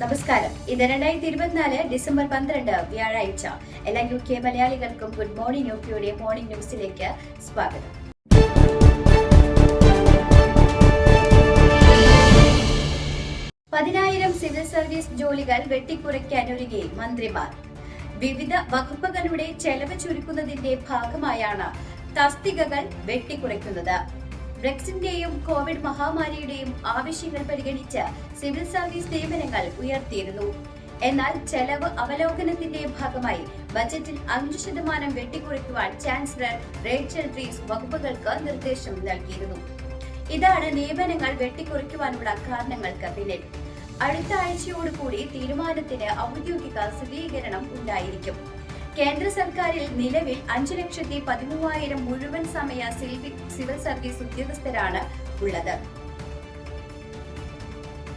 നമസ്കാരം. ഇത് രണ്ടായിരത്തി ഇരുപത്തിനാല് ഡിസംബർ പന്ത്രണ്ട് വ്യാഴാഴ്ച. എല്ലാ യു കെ മലയാളികൾക്കും ഗുഡ് മോർണിംഗ് യു കെയുടെ മോർണിംഗ് ന്യൂസിലേക്ക് സ്വാഗതം. പതിനായിരം സിവിൽ സർവീസ് ജോലികൾ വെട്ടിക്കുറയ്ക്കാനൊരുങ്ങി മന്ത്രിമാർ. വിവിധ വകുപ്പുകളുടെ ചെലവ് ചുരുക്കുന്നതിന്റെ ഭാഗമായാണ് തസ്തികകൾ വെട്ടിക്കുറയ്ക്കുന്നത്. ബ്രെക്സിന്റെയും കോവിഡ് മഹാമാരിയുടെയും ആവശ്യങ്ങൾ പരിഗണിച്ച് സിവിൽ സർവീസ് നിയമനങ്ങൾ ഉയർത്തിയിരുന്നു. എന്നാൽ ചെലവ് അവലോകനത്തിന്റെ ഭാഗമായി ബജറ്റിൽ അഞ്ചു ശതമാനം വെട്ടിക്കുറയ്ക്കുവാൻ ചാൻസലർ റേച്ചൽ ട്രീസ് വകുപ്പുകൾക്ക് നിർദ്ദേശം നൽകിയിരുന്നു. ഇതാണ് നിയമനങ്ങൾ വെട്ടിക്കുറയ്ക്കുവാനുള്ള കാരണങ്ങൾക്ക് പിന്നിൽ. അടുത്ത ആഴ്ചയോടുകൂടി തീരുമാനത്തിന് ഔദ്യോഗിക സ്ഥിരീകരണം ഉണ്ടായിരിക്കും. കേന്ദ്ര സർക്കാരിൽ നിലവിൽ അഞ്ചു ലക്ഷത്തി പതിമൂവായിരം മുഴുവൻ സമയ സിവിൽ സർവീസ് ഉദ്യോഗസ്ഥരാണ് ഉള്ളത്.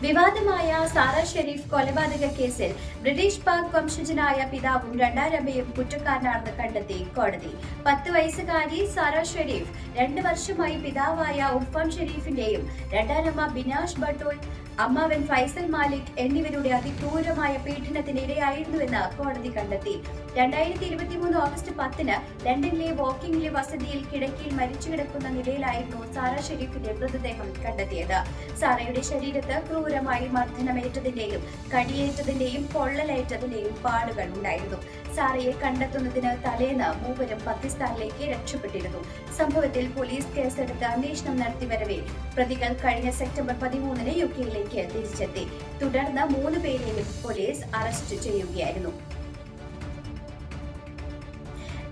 വിവാദമായ സാറ ഷെരീഫ് കൊലപാതക കേസിൽ ബ്രിട്ടീഷ് പാക് വംശജനായ പിതാവും രണ്ടാരമ്മയും കുറ്റക്കാരനാണെന്ന് കണ്ടെത്തി കോടതി. പത്ത് വയസ്സുകാരി സാറ ഷെരീഫ് രണ്ട് വർഷമായി പിതാവായ ഉർഫാൻ ഷെരീഫിന്റെയും രണ്ടാരമ്മ ബിനാഷ് ബട്ടോൾ അമ്മാവൻ ഫൈസൽ മാലിക് എന്നിവരുടെ അതിക്രൂരമായ പീഡനത്തിന് ഇരയായിരുന്നുവെന്ന് കോടതി കണ്ടെത്തി. രണ്ടായിരത്തി ഇരുപത്തി മൂന്ന് ഓഗസ്റ്റ് പത്തിന് ലണ്ടനിലെ വോക്കിംഗിലെ വസതിയിൽ കിടക്കിയിൽ മരിച്ചു കിടക്കുന്ന നിലയിലായിരുന്നു സാറ ഷെരീഫിന്റെ മൃതദേഹം കണ്ടെത്തിയത്. സാറയുടെ ശരീരത്ത് ക്രൂരമായി മർദ്ദനമേറ്റതിന്റെയും കടിയേറ്റതിന്റെയും പൊള്ളലേറ്റതിന്റെയും പാടുകൾ ഉണ്ടായിരുന്നു. സാറയെ കണ്ടെത്തുന്നതിന് തലേന്ന് മൂവരും പാകിസ്ഥാനിലേക്ക് രക്ഷപ്പെട്ടിരുന്നു. സംഭവത്തിൽ പോലീസ് കേസെടുത്ത് അന്വേഷണം നടത്തി വരവേ. പ്രതികൾ കഴിഞ്ഞ സെപ്റ്റംബർ പതിമൂന്നിന് യു കെയിലേക്ക് തിരിച്ചെത്തി. തുടർന്ന് മൂന്ന് പേരെയും പോലീസ് അറസ്റ്റ് ചെയ്യുകയായിരുന്നു.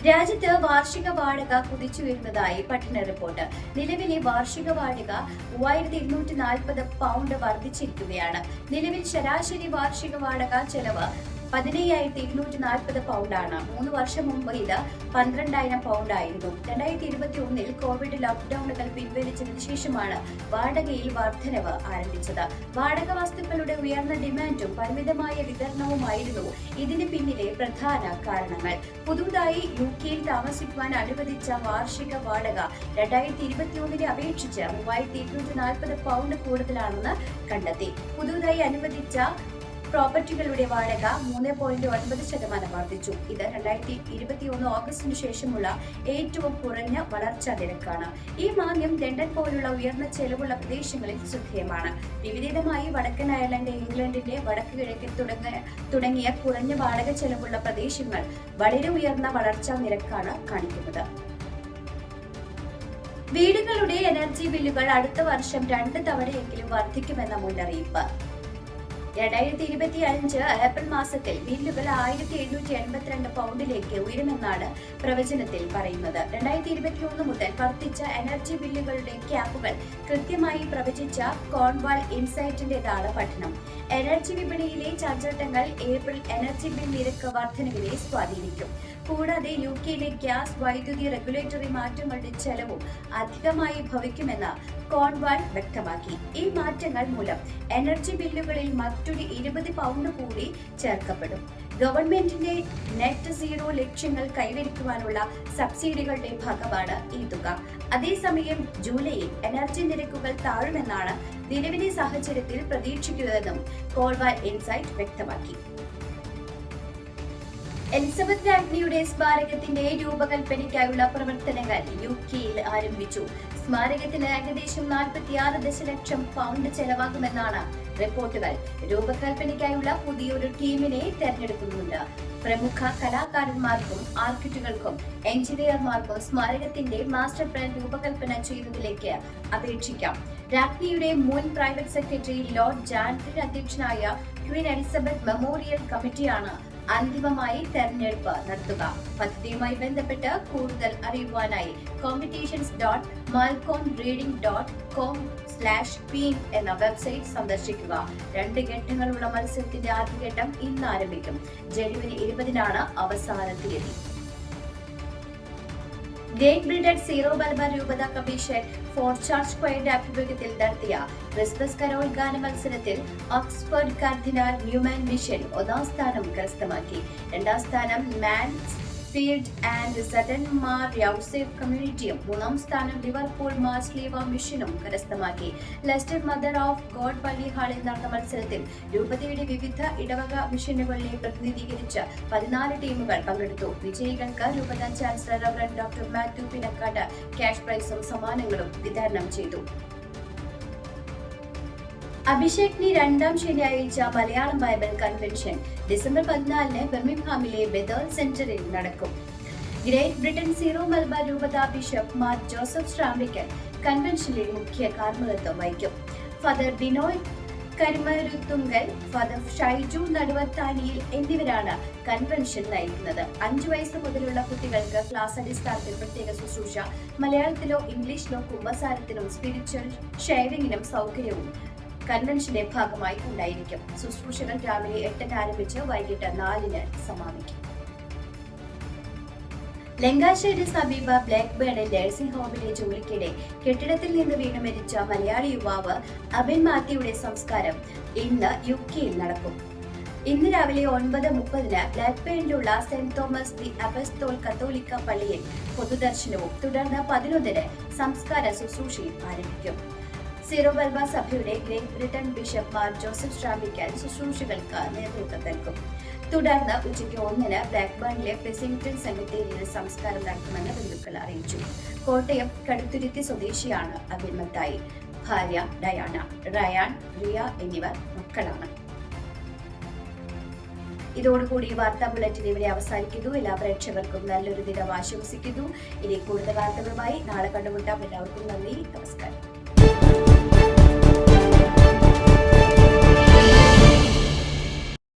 രാജ്യത്ത് വാർഷിക വാടക കുതിച്ചുയരുന്നതായി പഠന റിപ്പോർട്ട്. നിലവിലെ വാർഷിക വാടക മൂവായിരത്തി ഇരുന്നൂറ്റി നാൽപ്പത് പൗണ്ട് വർദ്ധിച്ചിരിക്കുകയാണ്. നിലവിൽ ശരാശരി വാർഷിക വാടക ചെലവ് പതിനയ്യായിരത്തി ഇരുന്നൂറ്റി നാൽപ്പത് പൗണ്ടാണ്. മൂന്ന് വർഷം മുമ്പ് ഇത് പന്ത്രണ്ടായിരം പൗണ്ട് ആയിരുന്നു രണ്ടായിരത്തി ഇരുപത്തി ഒന്നിൽ കോവിഡ് ലോക്ക്ഡൌണുകൾ പിൻവലിച്ചതിന് ശേഷമാണ് വാടകയിൽ വർധനവ് ആരംഭിച്ചത്. വാടക വസ്തുക്കളുടെ ഉയർന്ന ഡിമാൻഡും പരിമിതമായ വിതരണവുമായിരുന്നു ഇതിന് പിന്നിലെ പ്രധാന കാരണങ്ങൾ. പുതുതായി യു കെയിൽ താമസിക്കുവാൻ അനുവദിച്ച വാർഷിക വാടക രണ്ടായിരത്തി ഇരുപത്തിയൊന്നിനെ അപേക്ഷിച്ച് മൂവായിരത്തി ഇരുന്നൂറ്റി നാൽപ്പത് പൗണ്ട് കൂടുതലാണെന്ന് കണ്ടെത്തി. പുതുതായി അനുവദിച്ച പ്രോപ്പർട്ടികളുടെ വാടക മൂന്ന് പോയിന്റ് ഒൻപത് ശതമാനം വർദ്ധിച്ചു. ഇത് രണ്ടായിരത്തി ഇരുപത്തിയൊന്ന് ഓഗസ്റ്റിന് ശേഷമുള്ള ഏറ്റവും കുറഞ്ഞ വളർച്ചാ നിരക്കാണ്. ഈ മാന്യം ലണ്ടൻ പോലുള്ള ഉയർന്ന ചെലവുള്ള പ്രദേശങ്ങളിൽ ശ്രദ്ധേയമാണ് വിപരീതമായി വടക്കൻ അയർലൻഡ് ഇംഗ്ലണ്ടിന്റെ വടക്ക് തുടങ്ങിയ തുടങ്ങിയ കുറഞ്ഞ വാടക ചെലവുള്ള പ്രദേശങ്ങൾ വളരെ ഉയർന്ന വളർച്ചാ നിരക്കാണ് കാണിക്കുന്നത്. വീടുകളുടെ എനർജി ബില്ലുകൾ അടുത്ത വർഷം രണ്ട് തവണയെങ്കിലും വർദ്ധിക്കുമെന്ന മുന്നറിയിപ്പ്. രണ്ടായിരത്തി ഇരുപത്തി അഞ്ച് ഏപ്രിൽ മാസത്തിൽ ബില്ലുകൾ ആയിരത്തി എഴുന്നൂറ്റി എൺപത്തിരണ്ട് പൗണ്ടിലേക്ക് ഉയരുമെന്നാണ് പ്രവചനത്തിൽ പറയുന്നത്. രണ്ടായിരത്തി ഇരുപത്തി ഒന്ന് മുതൽ വർദ്ധിച്ച എനർജി ബില്ലുകളുടെ ക്യാപ്പുകൾ കൃത്യമായി പ്രവചിച്ച കോൺവാൾ ഇൻസൈറ്റിന്റേതാണ് പഠനം. എനർജി വിപണിയിലെ ചാഞ്ചാട്ടങ്ങൾ ഏപ്രിൽ എനർജി ബിൽ നിരക്ക് വർധനവിനെ സ്വാധീനിക്കും. കൂടാതെ യു കെയിലെ ഗ്യാസ് വൈദ്യുതി റെഗുലേറ്ററി മാറ്റങ്ങളുടെ ചെലവും അധികമായി ഭവിക്കുമെന്ന് കോൺവാൾ വ്യക്തമാക്കി. ഈ മാറ്റങ്ങൾ മൂലം എനർജി ബില്ലുകളിൽ മറ്റൊരു ഇരുപത് പൗണ്ട് കൂടി ചേർക്കപ്പെടും. ഗവൺമെന്റിന്റെ നെറ്റ് സീറോ ലക്ഷ്യങ്ങൾ കൈവരിക്കുവാനുള്ള സബ്സിഡികളുടെ ഭാഗമാണ് ഈ തുക. അതേസമയം ജൂലൈയിൽ എനർജി നിരക്കുകൾ താഴുമെന്നാണ് നിലവിലെ സാഹചര്യത്തിൽ പ്രതീക്ഷിക്കുന്നതെന്നും കോൾവാൾ ഇൻസൈറ്റ് വ്യക്തമാക്കി. എലിസബത്ത് രാജ്ഞിയുടെ സ്മാരകത്തിന്റെ രൂപകൽപ്പനയ്ക്കായുള്ള പ്രവർത്തനങ്ങൾ യു കെയിൽ ആരംഭിച്ചു. സ്മാരകത്തിന് ഏകദേശം നാൽപ്പത്തിയാറ് ദശലക്ഷം പൗണ്ട് ചെലവാകുമെന്നാണ് റിപ്പോർട്ടുകൾ. രൂപകൽപ്പനയ്ക്കായുള്ള പുതിയൊരു ടീമിനെ തെരഞ്ഞെടുക്കുന്നുണ്ട്. പ്രമുഖ കലാകാരന്മാർക്കും ആർക്കിറ്റുകൾക്കും എഞ്ചിനീയർമാർക്കും സ്മാരകത്തിന്റെ മാസ്റ്റർ പ്ലാൻ രൂപകൽപ്പന ചെയ്യുന്നതിലേക്ക് അപേക്ഷിക്കാം. രാജ്ഞിയുടെ മുൻ പ്രൈവറ്റ് സെക്രട്ടറി ലോർഡ് ജാൻഫിൻ അധ്യക്ഷനായ ക്വീൻ എലിസബത്ത് മെമ്മോറിയൽ കമ്മിറ്റിയാണ് അന്തിമമായി തെരഞ്ഞെടുപ്പ് നടത്തുക. പദ്ധതിയുമായി ബന്ധപ്പെട്ട് കൂടുതൽ അറിയുവാനായി competitions dot Malcolm reading dot com slash queen എന്ന വെബ്സൈറ്റ് സന്ദർശിക്കുക. രണ്ട് ഘട്ടങ്ങളുള്ള മത്സരത്തിന്റെ ആദ്യഘട്ടം ഇന്ന് ആരംഭിക്കും ജനുവരി ഇരുപതിനാണ് അവസാന തീയതി ഗ്രേറ്റ് ബ്രിട്ടൻ സീറോ മലബാർ രൂപത കമ്മീഷൻ ഫോർ ചാർജ് സ്ക്വയറിന്റെ ആഭിമുഖ്യത്തിൽ നടത്തിയ ക്രിസ്മസ് കരോൾ ഗാന മത്സരത്തിൽ ഓക്സ്ഫോർഡ് കാർഡിനാൽ ന്യൂമാൻ മിഷൻ ഒന്നാം സ്ഥാനം കരസ്ഥമാക്കി. രണ്ടാം സ്ഥാനം മാൻ ഫീൽഡ് ആൻഡ് സെഡൻമാർ യൗസേഫ് കമ്മ്യൂണിറ്റിയും മൂന്നാം സ്ഥാനം ലിവർപൂൾ മാസ്ലീവ മിഷനും കരസ്ഥമാക്കി. ലെസ്റ്റർ മദർ ഓഫ് ഗോഡ് പള്ളി ഹാളിൽ നടന്ന മത്സരത്തിൽ രൂപതയുടെ വിവിധ ഇടവക മിഷനുകളിലെ പ്രതിനിധീകരിച്ച് പതിനാല് ടീമുകൾ പങ്കെടുത്തു. വിജയികൾക്ക് രൂപത chancellor doctor Mathew Pinakkad cash പ്രൈസും സമ്മാനങ്ങളും വിതരണം ചെയ്തു. അഭിഷേക്നി രണ്ടാം ശനിയാഴ്ച മലയാളം ബൈബിൾ കൺവെൻഷൻ. ഡിസംബർ പതിനാലിന് ബെർമിംഗ്ഹാമിലെ ബെതേൽ സെന്ററിൽ നടക്കും. ഗ്രേറ്റ് ബ്രിട്ടൻ സീറോ മലബാർ രൂപത ബിഷപ്പ് മാർ ജോസഫ് ശ്രാമിക്കൻ കൺവെൻഷനിൽ മുഖ്യ കാർമ്മികത്വം വഹിക്കും. ഫാദർ ബിനോയ് കരിമരുത്തുങ്കൽ ഫാദർ ഷൈജു നടുവത്താനിയിൽ എന്നിവരാണ് കൺവെൻഷൻ നയിക്കുന്നത്. അഞ്ചു വയസ്സ് മുതലുള്ള കുട്ടികൾക്ക് ക്ലാസ് അടിസ്ഥാനത്തിൽ പ്രത്യേക ശുശ്രൂഷ മലയാളത്തിലോ ഇംഗ്ലീഷിലോ കുമ്പസാരത്തിനും സ്പിരിച്വൽ ഷെയറിംഗിനും സൗകര്യവും കൺവെൻഷന്റെ ഭാഗമായി ഉണ്ടായിരിക്കും. ശുശ്രൂഷകൾ രാവിലെ എട്ടിന് ആരംഭിച്ച് വൈകിട്ട് നാലിന് സമാപിക്കും. ലങ്കാശ്ശേരി സമീപ ബ്ലാക്ക് ബേർഡ് നഴ്സിംഗ് ഹോമിലെ ജോലിക്കിടെ കെട്ടിടത്തിൽ നിന്ന് വീണ് മരിച്ച മലയാളി യുവാവ് അബിൻ മാത്യുയുടെ സംസ്കാരം ഇന്ന് യു കെയിൽ നടക്കും. ഇന്ന് രാവിലെ ഒൻപത് മുപ്പതിന് ബ്ലാക്ക് ബേണിലുള്ള സെന്റ് തോമസ് ദി അബസ്തോൾ കത്തോലിക്ക പള്ളിയിൽ പൊതുദർശനവും തുടർന്ന് പതിനൊന്നിന് സംസ്കാര ശുശ്രൂഷയും ആരംഭിക്കും. സീറോ ബൽബ സഭയുടെ Great Britain bishop Mar Joseph Srampickal ശുശ്രൂഷകൾക്ക് നേതൃത്വം നൽകും. തുടർന്ന് ഉച്ചയ്ക്ക് ഒന്നിന് ബ്ലാക്ക്ബേണിലെ പ്രെസിംഗ്ടൺ സെമിത്തേരിയിൽ സംസ്കാരം നടത്തുമെന്ന് ബന്ധുക്കൾ അറിയിച്ചു. കോട്ടയം കടുത്തുരുത്തി സ്വദേശിയാണ് അബിൻ മത്തായി. ഭാര്യ ഡയാന റയാൻ റിയ എന്നിവർ മക്കളാണ്. ഇതോടുകൂടി വാർത്താ ബുള്ളറ്റിൻ ഇവിടെ അവസാനിക്കുന്നു. എല്ലാ പ്രേക്ഷകർക്കും നല്ലൊരു ദിനം ആശംസിക്കുന്നു. ഇനി കൂടുതൽ വാർത്തകളുമായി നാളെ കണ്ടുമുട്ടാം. എല്ലാവർക്കും നന്ദി. നമസ്കാരം.